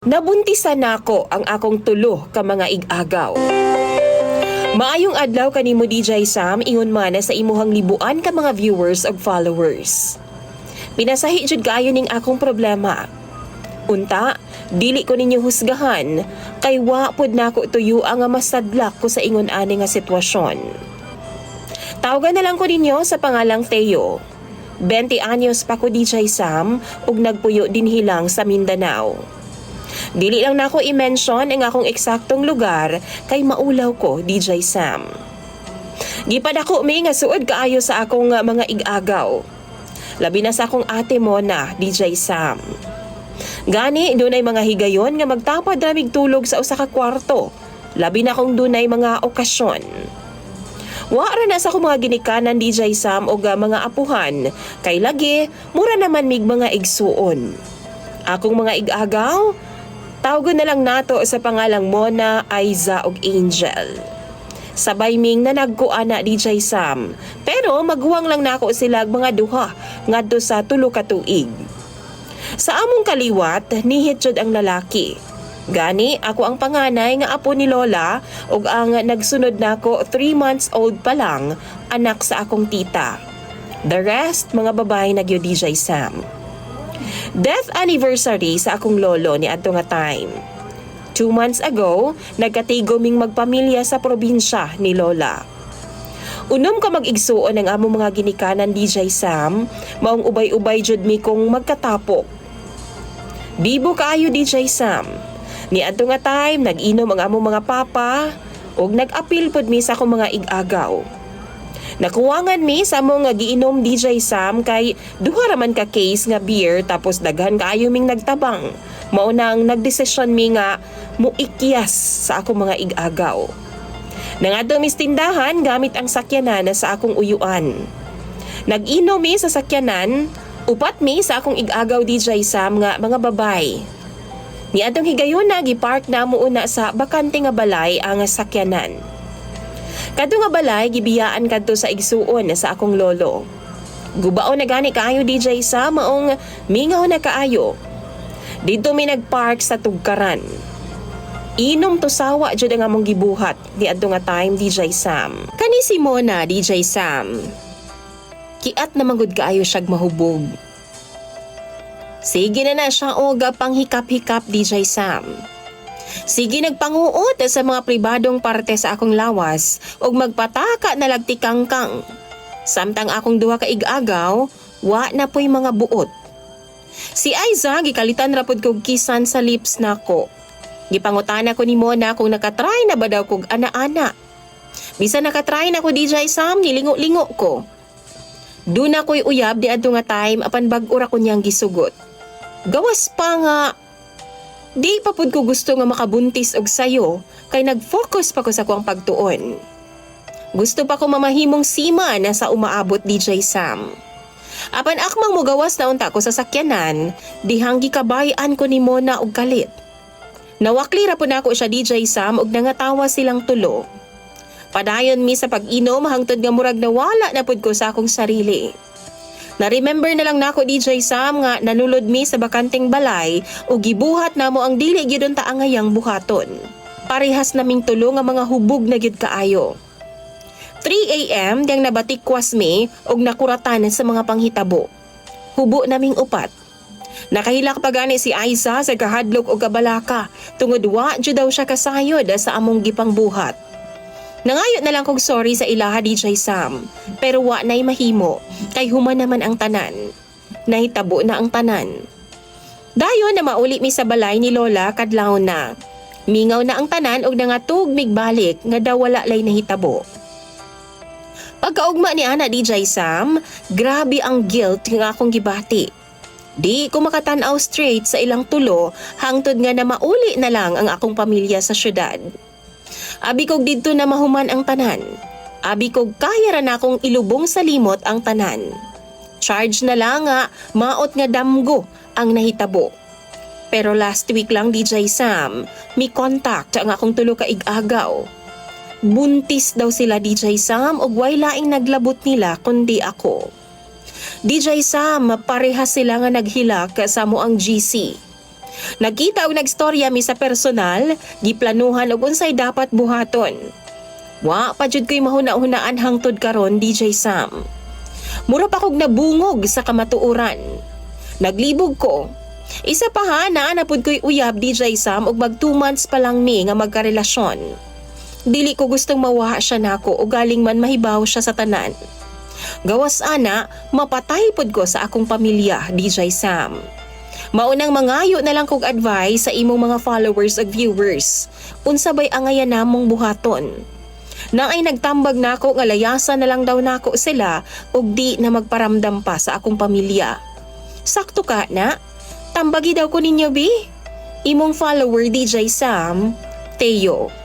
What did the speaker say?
Nabuntisan nako ang akong tulo ka mga igagaw. Maayong adlaw kanimo DJ Sam ingon man sa imuhang libuan ka mga viewers ug followers. Pinasahi jud kaayo ning akong problema. Unta, dili ko ninyo husgahan kay wa pud nako tuyo ang masadlak ko sa ingon ani nga sitwasyon. Tawagan na lang ko ninyo sa pangalang Teo. 20 anyos pa ko DJ Sam ug nagpuyo din hilang sa Mindanao. Dili lang nako i-mention ang akong eksaktong lugar kay maulaw ko DJ Sam. Gipad ako may nga suod kaayo sa akong uh, mga igagaw. Labi na sa akong ate mo na DJ Sam. Gani dunay mga higayon nga magtapad ramig tulog sa usa ka kwarto. Labi na kung dunay mga okasyon. Wa ra na sa akong mga ginikanan DJ Sam o mga apuhan kay lagi mura naman mig mga igsuon. Akong mga igagaw, Tawagan na lang nato sa pangalang Mona, Aiza ug Angel. Sabay ming na nagkuana DJ Sam, pero maguwang lang nako sila mga duha ngadto sa tulo ka tuig. Sa among kaliwat, nihit jud ang lalaki. Gani, ako ang panganay nga apo ni Lola ug ang nagsunod nako 3 months old pa lang, anak sa akong tita. The rest, mga babae nagyo DJ Sam. Death anniversary sa akong lolo ni adto nga time. Two months ago, nagkatigoming magpamilya sa probinsya ni Lola. Unom ka mag-igsuon ang among mga ginikanan DJ Sam, maong ubay-ubay jud mi kong magkatapok. Bibo kaayo DJ Sam. Ni adto nga time, nag-inom ang among mga papa, ug nag-apil pod mi sa akong mga igagaw. Nakuwangan mi sa mo nga giinom DJ Sam kay duha raman ka case nga beer tapos daghan kaayo ming nagtabang. Mao nang nagdesisyon mi nga muikyas sa akong mga igagaw. Nangadto mi sa tindahan gamit ang sakyanan sa akong uyuan. Nag-inom mi sa sakyanan, upat mi sa akong igagaw DJ Sam nga mga babay. Ni atong higayon na gipark na mo una sa bakante nga balay ang sakyanan. Kadto nga balay gibiyaan kadto sa igsuon sa akong lolo. Gubaon na gani kaayo DJ sa maong mingaw na kaayo. Dito mi nagpark sa tugkaran. Inom to sawa jud ang among gibuhat di adto nga time DJ Sam. Kani si Mona DJ Sam. Kiat na manggod kaayo siyag mahubog. Sige na na siya og panghikap-hikap DJ Sam. Sige nagpanguot sa mga pribadong parte sa akong lawas ug magpataka na lagti kangkang. Samtang akong duha ka igagaw, wa na po'y mga buot. Si Aiza gikalitan ra pud kog kisan sa lips nako. Gipangutana ko ni Mona kung nakatry na ba daw kog ana-ana. Bisa nakatry na ko DJ Sam nilingo-lingo ko. Doon ako'y uyab di adto nga time apan bag-ura ko niyang gisugot. Gawas pa nga Di pa pud ko gusto nga makabuntis og sayo kay nag-focus pa ko sa kuang pagtuon. Gusto pa ko mamahimong sima na sa umaabot DJ Sam. Apan akmang mugawas na unta ko sa sakyanan, dihang gikabayan ko ni Mona og kalit. Nawakli ra po na ako siya DJ Sam og nangatawa silang tulo. Padayon mi sa pag-inom hangtod nga murag nawala na pud ko sa akong sarili. Na-remember na lang nako DJ Sam nga nanulod mi sa bakanting balay o gibuhat namo ang dili gyud ta angayang buhaton. Parehas naming tulo nga mga hubog na gyud kaayo. 3 AM diyang nabatikwas mi og nakuratan sa mga panghitabo. Hubo naming upat. Nakahilak pa gani si Aiza sa kahadlok o kabalaka tungod wa daw siya kasayod sa among gipang buhat. Nangayo na lang kog sorry sa ilaha DJ Sam, pero wa na'y mahimo, kay human naman ang tanan. Nahitabo na ang tanan. Dayon na mauli mi sa balay ni Lola kadlaw na. Mingaw na ang tanan og nangatug migbalik nga daw wala lay nahitabo. Pagkaugma ni Ana DJ Sam, grabe ang guilt nga akong gibati. Di ko makatanaw straight sa ilang tulo hangtod nga na mauli na lang ang akong pamilya sa syudad. Abi kog didto na mahuman ang tanan. Abi kog kaya ra na akong ilubong sa limot ang tanan. Charge na lang nga, maot nga damgo ang nahitabo. Pero last week lang DJ Sam, mi contact ang akong tulo ka igagaw. Buntis daw sila DJ Sam ug way laing naglabot nila kundi ako. DJ Sam, pareha sila nga naghilak sa mo ang GC. Nagkita og nagstorya mi sa personal, giplanuhan og unsay dapat buhaton. Wa pa jud ko'y mahuna-hunaan hangtod karon DJ Sam. Mura pa kog nabungog sa kamatuoran. Naglibog ko. Isa pa ha na napud ko'y uyab DJ Sam og mag 2 months pa lang mi nga magkarelasyon. Dili ko gustong mawaha siya nako o galing man mahibaw siya sa tanan. Gawas ana, mapatay pod ko sa akong pamilya, DJ Sam. Maunang mangayo na lang kog advice sa imong mga followers ug viewers. Unsa bay angayan namong buhaton? Na ay nagtambag nako nga layasan na lang daw nako sila ug di na magparamdam pa sa akong pamilya. Sakto ka na? Tambagi daw ko ninyo bi? Imong follower DJ Sam, Teo.